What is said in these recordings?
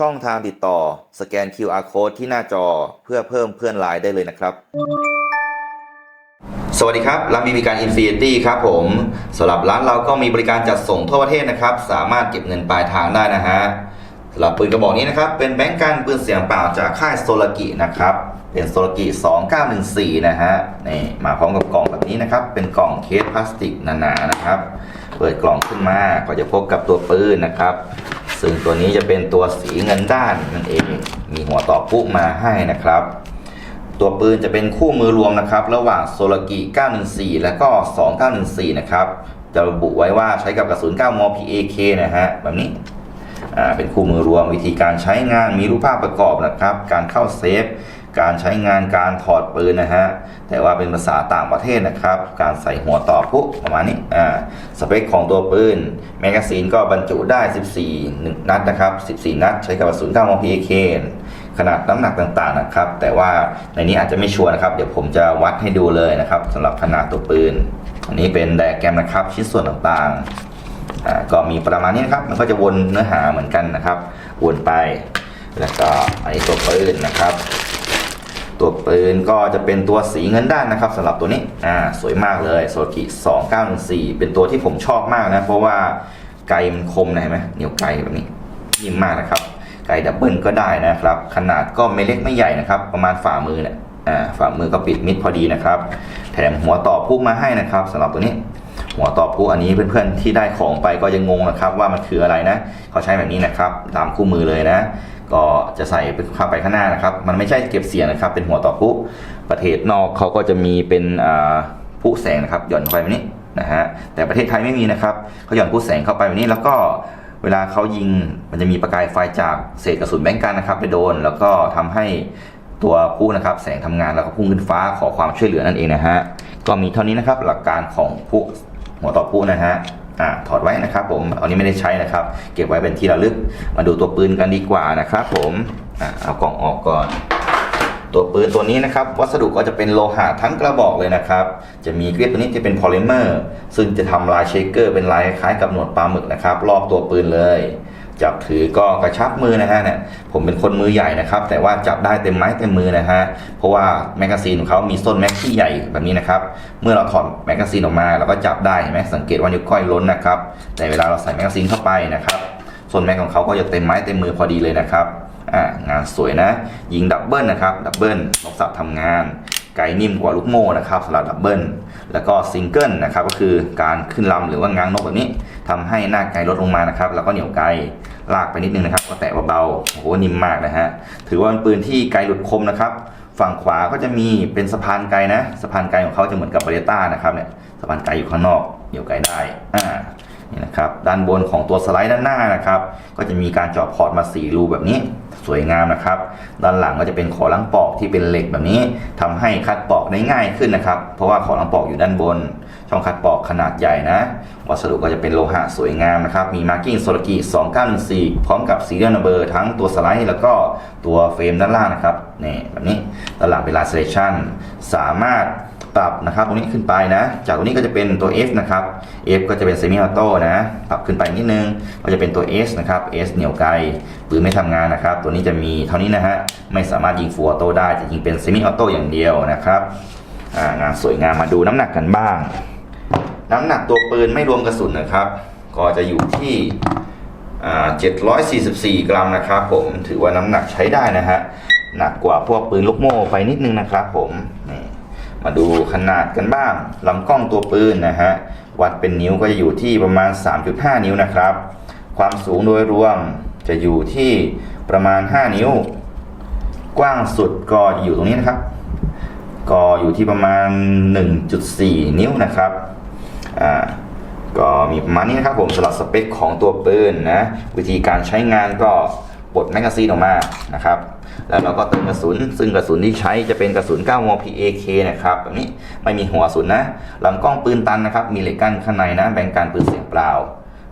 ช่องทางติดต่อ สแกน QR Code ที่หน้าจอเพื่อเพิ่มเพื่อนไลน์ได้เลยนะครับ สวัสดีครับร้านบีบีการอินฟินิตี้ครับผมสำหรับร้านเราก็มีบริการจัดส่งทั่วประเทศนะครับ สามารถเก็บเงินปลายทางได้นะฮะสำหรับปืนกระบอกนี้นะครับ เป็นแบงก์การปืนเสียงเปล่าจากค่ายโซลากินะครับ เป็นโซลากิ 2914 นะฮะนี่มาพร้อมกับกล่องแบบนี้นะครับ เป็นกล่องเคสพลาสติกหนาๆนะครับ เปิดกล่องขึ้นมาก็จะพบกับตัวปืนนะครับ ซึ่งตัวนี้จะเป็นตัวสีเงินด้านนั่นเอง มีหัวต่อปุ๊มาให้นะครับ ตัวปืนจะเป็นคู่มือรวมนะครับ ระหว่างโซลกิ914 และก็ 2914 นะครับ จะระบุไว้ว่าใช้กับกระสุน 9 ม PAK นะฮะ แบบนี้อ่าเป็นคู่มือรวมวิธีการใช้งานมีรูปภาพประกอบนะครับ การเข้าเซฟ การใช้งานการถอดปืนนะฮะ แต่ว่าเป็นภาษาต่างประเทศนะครับ การใส่หัวต่อปุ๊ประมาณนี้อ่าสเปคของตัวปืน แมกกาซีนก็บรรจุได้ 14 นัดนะครับ 14 นัด ใช้กับกระสุน9ม PAK ขนาดน้ำหนักต่างๆนะครับ แต่ว่าในนี้อาจจะไม่ชัวร์นะครับ เดี๋ยวผมจะวัดให้ดูเลยนะครับสำหรับขนาดตัวปืน อันนี้เป็นไดอะแกรมนะครับ ชิ้นส่วนต่างๆอ่าก็มีประมาณนี้นะครับ มันก็จะวนเนื้อหาเหมือนกันนะครับ วนไป แล้วก็อันนี้ตัวปืนนะครับ ตัวปืนก็จะเป็นตัวสีเงินด้านนะครับสำหรับตัวนี้อ่าสวยมากเลยโซกิ2914 เป็นตัวที่ผมชอบมากนะ เพราะว่าไกมันคมนะเห็นไหมเหนียวไกแบบนี้นิ่มมากนะครับไกดับเบิลก็ได้นะครับ ขนาดก็ไม่เล็กไม่ใหญ่นะครับ ประมาณฝ่ามือเนี่ยอ่าฝ่ามือก็ปิดมิดพอดีนะครับ แถมหัวต่อพุ่มาให้นะครับสำหรับตัวนี้ หัวต่อผู้อันนี้เพื่อนๆที่ได้ของไปก็ยังงงนะครับ ว่ามันคืออะไรนะเขาใช้แบบนี้นะครับตามคู่มือเลยนะ ก็จะใส่เข้าไปข้างหน้านะครับ มันไม่ใช่เก็บเสียงนะครับ เป็นหัวต่อผู้ประเทศนอกเขาก็จะมีเป็นผู้แสงนะครับหย่อนเข้าไปแบบนี้นะฮะแต่ประเทศไทยไม่มีนะครับเขาหย่อนผู้แสงเข้าไปแบบนี้แล้วก็เวลาเขายิงมันจะมีประกายไฟจากเศษกระสุนแบงกันนะครับ ไปโดน แล้วก็ทำให้ตัวผู้นะครับ แสงทำงานแล้วก็พุ่งขึ้นฟ้าขอความช่วยเหลือนั่นเองนะฮะก็มีเท่านี้นะครับหลักการของผู้หัวต่อผู้นะฮะ อ่าถอดไว้นะครับผมอันนี้ไม่ได้ใช้นะครับ เก็บไว้เป็นที่ระลึก มาดูตัวปืนกันดีกว่านะครับผมอ่าเอากล่องออกก่อน ตัวปืนตัวนี้นะครับ วัสดุก็จะเป็นโลหะทั้งกระบอกเลยนะครับ จะมีเกลียตัวนี้จะเป็นพอลิเมอร์ ซึ่งจะทำลายเชคเกอร์เป็นลายคล้ายกับหนวดปลาหมึกนะครับรอบตัวปืนเลย จับถือก็กระชับมือนะฮะเนี่ยผมเป็นคนมือใหญ่นะครับ แต่ว่าจับได้เต็มไม้เต็มมือนะฮะเพราะว่าแมกกาซีนของเขามีส้นแม็กที่ใหญ่แบบนี้นะครับ เมื่อเราถอดแมกกาซีนออกมาเราก็จับได้เห็นไหมสังเกตว่านิ้วก้อยล้นนะครับ แต่เวลาเราใส่แมกกาซีนเข้าไปนะครับส่วนแม็กของเขาก็จะเต็มไม้เต็มมือพอดีเลยนะครับอ่างานสวยนะ ยิงดับเบิลนะครับดับเบิลนกสับทำงาน ไกนิ่มกว่าลูกโม่นะครับสำหรับดับเบิลแล้วก็ซิงเกิลนะครับก็คือการขึ้นลำหรือว่าง้างนกแบบนี้ทำให้หน้าไกลลดลงมานะครับ แล้วก็เหนียวไกลลากไปนิดนึงนะครับ ก็แตะเบาๆโอ้โหนิ่มมากนะฮะถือว่าเป็นปืนที่ไกลหลุดคมนะครับ ฝั่งขวาก็จะมีเป็นสะพานไกลนะสะพานไกลของเขาจะเหมือนกับเบเรต้านะครับเนี่ยสะพานไกลอยู่ข้างนอกเหนียวไกลได้อ่านี่นะครับด้านบนของตัวสไลด์ด้านหน้านะครับ ก็จะมีการเจาะพอร์ตมาสีรูแบบนี้ วยงามนะครับ ด้านหลังก็จะเป็นขอลังปอกที่เป็นเหล็กแบบนี้ทำให้คัดปอกได้ง่ายขึ้นนะครับ เพราะว่าขอลังปอกอยู่ด้านบน ช่องคัดปอกขนาดใหญ่นะ วัสดุก็จะเป็นโลหะสวยงามนะครับ มีมาร์กิ้งโซลกิ2914 พร้อมกับซีเรียลนัมเบอร์ทั้งตัวสไลด์แล้วก็ตัวเฟรมด้านล่างนะครับนี่แบบนี้ด้านหลังเป็นลาเซเลชันสามารถ ปรับนะครับตรงนี้ขึ้นไปนะ จากตรงนี้ก็จะเป็นตัว F นะครับ F ก็จะเป็นเซมิออโต้นะปรับขึ้นไปนิดนึงก็จะเป็นตัว S นะครับ S เหนียวไกลปืนไม่ทำงานนะครับ ตัวนี้จะมีเท่านี้นะฮะไม่สามารถยิงฟูออโต้ได้จะยิงเป็นเซมิออโต้อย่างเดียวนะครับงานสวยงามมาดูน้ำหนักกันบ้าง น้ำหนักตัวปืนไม่รวมกระสุนนะครับ ก็จะอยู่ที่744 กรัมนะครับผมถือว่าน้ำหนักใช้ได้นะฮะหนักกว่าพวกปืนลูกโม่ไปนิดนึงนะครับผมนี่ มาดูขนาดกันบ้างลำกล้องตัวปืนนะฮะวัดเป็นนิ้วก็จะอยู่ที่ประมาณ 3.5 นิ้วนะครับ ความสูงโดยรวมจะอยู่ที่ประมาณ 5 นิ้ว กว้างสุดก็อยู่ตรงนี้นะครับ ก็อยู่ที่ประมาณ 1.4 นิ้วนะครับอ่าก็มีประมาณนี้นะครับผมสำหรับสเปคของตัวปืนนะวิธีการใช้งานก็ปลดแมกกาซีนออกมานะครับ แล้วเราก็เติมกระสุน ซึ่งกระสุนที่ใช้จะเป็นกระสุน 9 ม PAK นะครับแบบนี้ไม่มีหัวสุนนะลำกล้องปืนตันนะครับ มีเหล็กกั้นข้างในนะ แบ่งการปืนเสียงเปล่า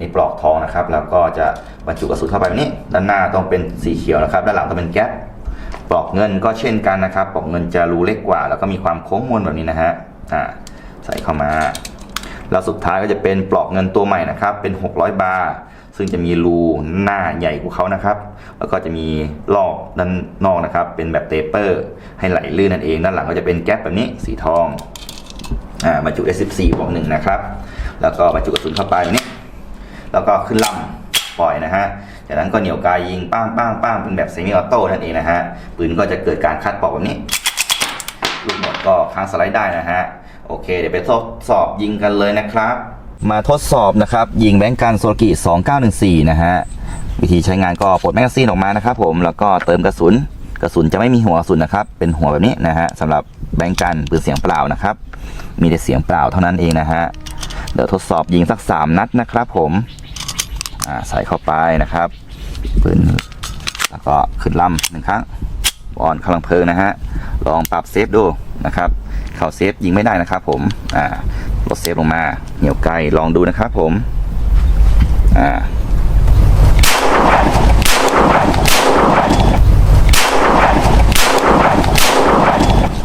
นี่ปลอกทองนะครับ แล้วก็จะบรรจุกระสุนเข้าไปแบบนี้ ด้านหน้าต้องเป็นสีเขียวนะครับ ด้านหลังต้องเป็นแก๊ปปลอกเงินก็เช่นกันนะครับ ปลอกเงินจะรูเล็กกว่า แล้วก็มีความโค้งมนแบบนี้นะฮะอ่าใส่เข้ามาแล้วสุดท้ายก็จะเป็นปลอกเงินตัวใหม่นะครับ เป็น 600 บาร์ ซึ่งจะมีรูหน้าใหญ่กว่าเขานะครับ แล้วก็จะมีลอกด้านนอกนะครับ เป็นแบบเตเปอร์ ให้ไหลลื่นนั่นเอง ด้านหลังก็จะเป็นแก๊ปแบบนี้สีทองอ่าบรรจุ S14 บวกหนึ่งนะครับ แล้วก็บรรจุกระสุนเข้าไปแบบนี้ แล้วก็ขึ้นลำปล่อยนะฮะจากนั้นก็เหนี่ยวกายยิงป้างป้างป้างเป็นแบบเซมิออโต้นั่นเองนะฮะปืนก็จะเกิดการคัดปอกแบบนี้ลูกหมดก็ค้างสไลด์ได้นะฮะโอเค เดี๋ยวไปทดสอบยิงกันเลยนะครับ มาทดสอบนะครับ ยิงแบงก์กันโซลกิ 2914 นะฮะ วิธีใช้งานก็ปลดแมกกาซีนออกมานะครับผมแล้วก็เติมกระสุน กระสุนจะไม่มีหัวกระสุนนะครับ เป็นหัวแบบนี้นะฮะสำหรับแบงก์กันปืนเสียงเปล่านะครับ มีแต่เสียงเปล่าเท่านั้นเองนะฮะ เดี๋ยวทดสอบยิงสัก 3 นัดนะครับผมอ่าใส่เข้าไปนะครับปืนแล้วก็ขึ้นลำหนึ่งครั้งบอลกำลังเพลิงนะฮะ ลองปรับเซฟดู นะครับ เข้าเซฟยิงไม่ได้นะครับผมอ่าลดเซฟลงมา เหนียวไกลลองดูนะครับผมอ่า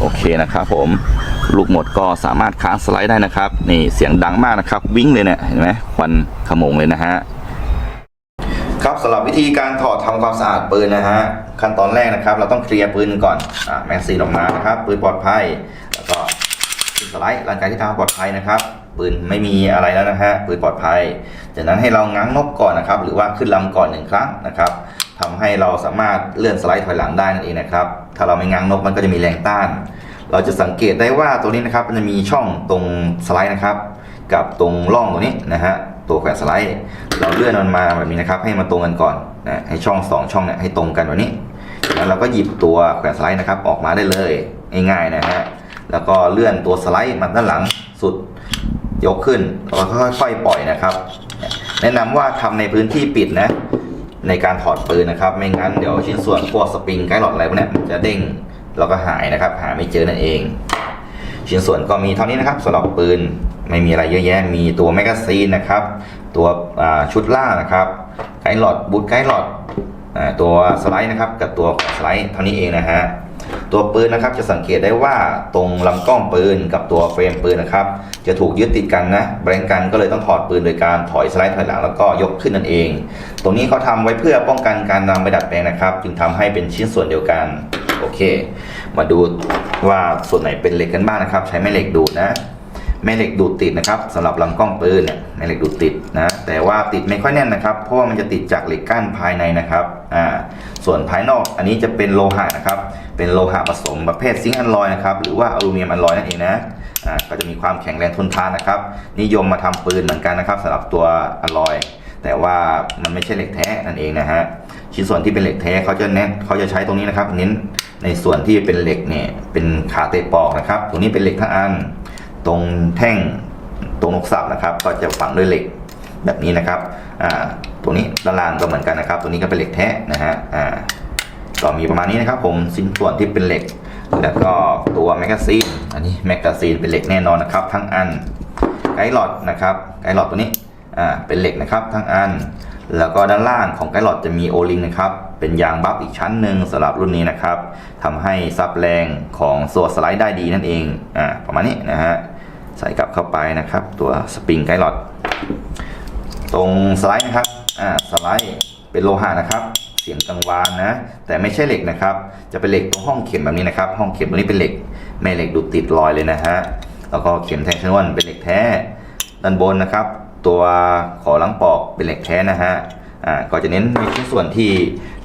โอเคนะครับผมลูกหมดก็สามารถค้างสไลด์ได้นะครับ นี่เสียงดังมากนะครับ วิ่งเลยเนี่ยเห็นไหมควันขโมงเลยนะฮะ สำหรับวิธีการถอดทำความสะอาดปืนนะฮะขั้นตอนแรกนะครับ เราต้องเคลียร์ปืนก่อนอ่าแมกกซีนออกมานะครับปืนปลอดภัยแล้วก็ปืนสไลด์ร่างกายที่ทำปลอดภัยนะครับปืนไม่มีอะไรแล้วนะฮะปืนปลอดภัย จากนั้นให้เราง้างนกก่อนนะครับ หรือว่าขึ้นลำก่อนหนึ่งครั้งนะครับทำให้เราสามารถเลื่อนสไลด์ถอยหลังได้นั่นเองนะครับ ถ้าเราไม่ง้างนกมันก็จะมีแรงต้าน เราจะสังเกตได้ว่าตัวนี้นะครับมันจะมีช่องตรงสไลด์นะครับ กับตรงร่องตรงนี้นะฮะ ตัวแขวนสไลด์เราเลื่อนมันมาแบบนี้นะครับให้มันตรงกันก่อนนะให้ช่องสองช่องเนี่ยให้ตรงกันแบบนี้แล้วเราก็หยิบตัวแขวนสไลด์นะครับออกมาได้เลยง่ายๆนะฮะแล้วก็เลื่อนตัวสไลด์มาด้านหลังสุดยกขึ้นแล้วก็ค่อยๆปล่อยนะครับ แนะนำว่าทำในพื้นที่ปิดนะ ในการถอดปืนนะครับ ไม่งั้นเดี๋ยวชิ้นส่วนพวกสปริงไกด์หลอดอะไรพวกนี้มันจะเด้งแล้วก็หายนะครับ หาไม่เจอนั่นเอง ชิ้นส่วนก็มีเท่านี้นะครับสำหรับปืนไม่มีอะไรเยอะแยะ มีตัวแมกกาซีนนะครับ ตัวชุดล่านะครับไกด์หลอดบูทไกด์หลอดตัวสไลด์นะครับ กับตัวสไลด์เท่านี้เองนะฮะตัวปืนนะครับจะสังเกตได้ว่าตรงลำกล้องปืนกับตัวเฟรมปืนนะครับ จะถูกยึดติดกันนะแบงกันก็เลยต้องถอดปืนโดยการถอยสไลด์ถอยหลังแล้วก็ยกขึ้นนั่นเอง ตรงนี้เขาทำไว้เพื่อป้องกันการนำไปดัดแปลงนะครับ จึงทำให้เป็นชิ้นส่วนเดียวกัน โอเค มาดูว่าส่วนไหนเป็นเหล็กกันบ้างนะครับ ใช้แม่เหล็กดูดนะ แม่เหล็กดูดติดนะครับสำหรับลำกล้องปืนเนี่ยแม่เหล็กดูดติดนะ แต่ว่าติดไม่ค่อยแน่นนะครับ เพราะว่ามันจะติดจากเหล็กกั้นภายในนะครับอ่าส่วนภายนอกอันนี้จะเป็นโลหะนะครับ เป็นโลหะผสมประเภทซิงค์อัลลอยนะครับหรือว่าอลูมิเนียมอัลลอยนั่นเองนะอ่าก็จะมีความแข็งแรงทนทานนะครับ นิยมมาทำปืนเหมือนกันนะครับสำหรับตัวอัลลอยแต่ว่ามันไม่ใช่เหล็กแท้นั่นเองนะฮะชิ้นส่วนที่เป็นเหล็กแท้เขาจะเน้นเขาจะใช้ตรงนี้นะครับ เน้น ในส่วนที่เป็นเหล็กเนี่ยเป็นขาเตะปอกนะครับ ตรงนี้เป็นเหล็กทั้งอัน ตรงแท่งตรงนกสับนะครับ ก็จะฝังด้วยเหล็กแบบนี้นะครับอ่าตรงนี้ด้านล่างก็เหมือนกันนะครับ ตัวนี้ก็เป็นเหล็กแท้นะฮะอ่าก็มีประมาณนี้นะครับผมชิ้นส่วนที่เป็นเหล็ก แล้วก็ตัวแมกกาซีน อันนี้แมกกาซีนเป็นเหล็กแน่นอนนะครับ ทั้งอันไกด์หลอดนะครับไกด์หลอดตัวนี้อ่าเป็นเหล็กนะครับ ทั้งอัน แล้วก็ด้านล่างของไกด์หลอดจะมีโอลิงนะครับ เป็นยางบัฟอีกชั้นหนึ่งสำหรับรุ่นนี้นะครับทำให้ซับแรงของส่วสไลด์ได้ดีนั่นเอง อ่า ประมาณนี้นะฮะ ใส่กลับเข้าไปนะครับ ตัวสปริงไกด์หลอด ตรงสไลด์นะครับ อ่า สไลด์เป็นโลหะนะครับ เสียงกังวานนะ แต่ไม่ใช่เหล็กนะครับ จะเป็นเหล็กตรงห้องเข็มแบบนี้นะครับ ห้องเข็มตรงนี้เป็นเหล็กแม่เหล็กดูติดรอยเลยนะฮะ แล้วก็เข็มแทงชนวนเป็นเหล็กแท้ ด้านบนนะครับ ตัวขอหลังปอกเป็นเหล็กแท้นะฮะอ่าก็จะเน้นในชิ้นส่วนที่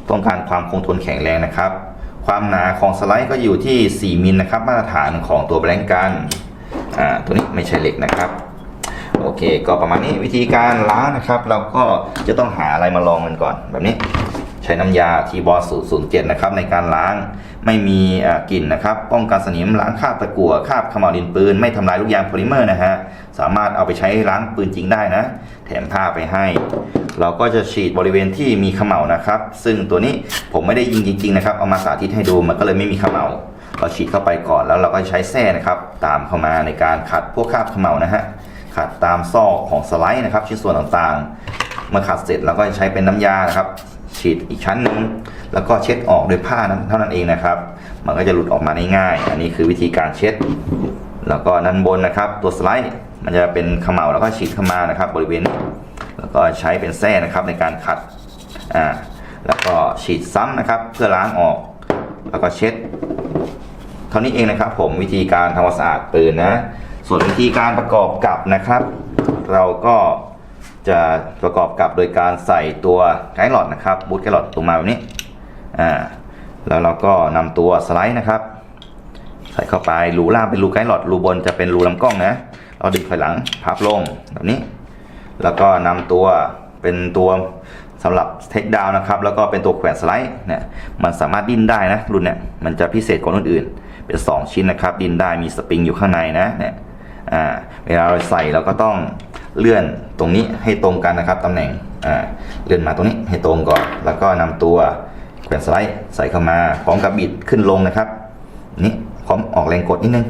ต้องการความคงทนแข็งแรงนะครับ ความหนาของสไลด์ก็อยู่ที่ 4มิลนะครับ มาตรฐานของตัวแบงกันอ่าตัวนี้ไม่ใช่เหล็กนะครับโอเค ก็ประมาณนี้วิธีการล้างนะครับ เราก็จะต้องหาอะไรมาลองกันก่อนแบบนี้ ใช้น้ำยาทีบอสูตร07นะครับในการล้างไม่มีกลิ่นนะครับ ป้องกันสนิมล้างคราบตะกั่วคราบขม่าวดินปืน ไม่ทำลายลูกยางโพลิเมอร์นะฮะสามารถเอาไปใช้ล้างปืนจริงได้นะ แถมผ้าไปให้ เราก็จะฉีดบริเวณที่มีขม่าวนะครับ ซึ่งตัวนี้ผมไม่ได้ยิงจริง ๆ นะครับ เอามาสาธิตให้ดูมันก็เลยไม่มีขม่าวเราฉีดเข้าไปก่อนแล้วเราก็ใช้แส้นะครับ ตามเข้ามาในการขัดพวกคราบขม่าวนะฮะขัดตามซอกของสไลด์นะครับชิ้นส่วนต่างๆเมื่อขัดเสร็จเราก็ใช้เป็นน้ำยานะครับ ฉีดอีกชั้นหนึ่งแล้วก็เช็ดออกด้วยผ้านั้นเท่านั้นเองนะครับ มันก็จะหลุดออกมาได้ง่าย อันนี้คือวิธีการเช็ด แล้วก็ด้านบนนะครับ ตัวสไลด์มันจะเป็นเขม่าแล้วก็ฉีดเข้ามานะครับ บริเวณแล้วก็ใช้เป็นแส้นะครับในการขัดอ่าแล้วก็ฉีดซ้ำนะครับ เพื่อล้างออก แล้วก็เช็ด เท่านี้เองนะครับ ผมวิธีการทำความสะอาดปืนนะ ส่วนวิธีการประกอบกับนะครับ เราก็ จะประกอบกับโดยการใส่ตัวไกด์หลอดนะครับบูทไกด์หลอดตรงมาแบบนี้อ่าแล้วเราก็นำตัวสไลด์นะครับ ใส่เข้าไปรูล่างเป็นรูไกด์หลอดรูบนจะเป็นรูลำกล้องนะเราดึงถอยหลังพับลงแบบนี้ แล้วก็นำตัวเป็นตัวสำหรับเทคดาวนะครับ แล้วก็เป็นตัวแขวนสไลด์เนี่ยมันสามารถดิ้นได้นะรุ่นเนี่ยมันจะพิเศษกว่ารุ่นอื่น เป็น 2 ชิ้นนะครับ ดิ้นได้มีสปริงอยู่ข้างในนะเนี่ยอ่าเวลาเราใส่เราก็ต้อง เลื่อนตรงนี้ให้ตรงกันนะครับตำแหน่งเลื่อนมาตรงนี้ให้ตรงก่อน แล้วก็นำตัวแขวนสไลด์ใส่เข้ามาพร้อมกับบิดขึ้นลงนะครับนี่พร้อมออกแรงกดนิดนึง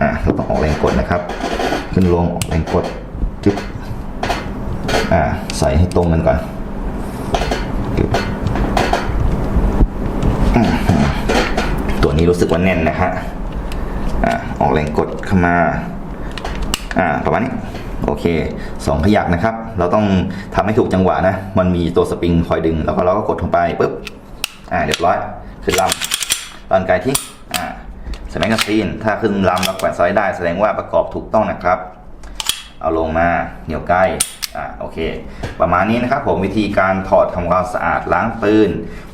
อ่าเราต้องออกแรงกดนะครับ ขึ้นลงออกแรงกดจึ๊บอ่าใส่ให้ตรงกันก่อนตัวนี้รู้สึกว่าแน่นนะฮะอ่าออกแรงกดเข้ามาอ่าประมาณนี้ โอเคสองขยักนะครับ เราต้องทำให้ถูกจังหวะนะ มันมีตัวสปริงคอยดึง แล้วก็เราก็กดลงไปปุ๊บ อ่าเรียบร้อย ขึ้นลำตอนไกลที่อ่าสแมกกาซีน ถ้าขึ้นลำแล้วแขวนซ้ายได้แสดงว่าประกอบถูกต้องนะครับ เอาลงมาเหนียวใกล้ อ่าโอเค ประมาณนี้นะครับผมวิธีการถอดทำความสะอาดล้างปืน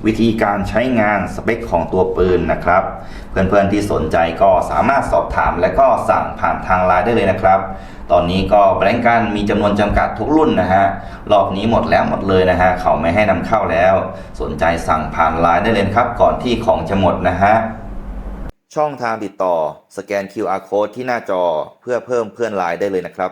วิธีการใช้งานสเปคของตัวปืนนะครับ เพื่อนๆที่สนใจก็สามารถสอบถามและก็สั่งผ่านทางไลน์ได้เลยนะครับ ตอนนี้ก็แบงก์กันมีจำนวนจำกัดทุกรุ่นนะฮะรอบนี้หมดแล้วหมดเลยนะฮะเขาไม่ให้นำเข้าแล้ว สนใจสั่งผ่านไลน์ได้เลยครับ ก่อนที่ของจะหมดนะฮะช่องทางติดต่อสแกน QR code ที่หน้าจอเพื่อเพิ่มเพื่อนไลน์ได้เลยนะครับ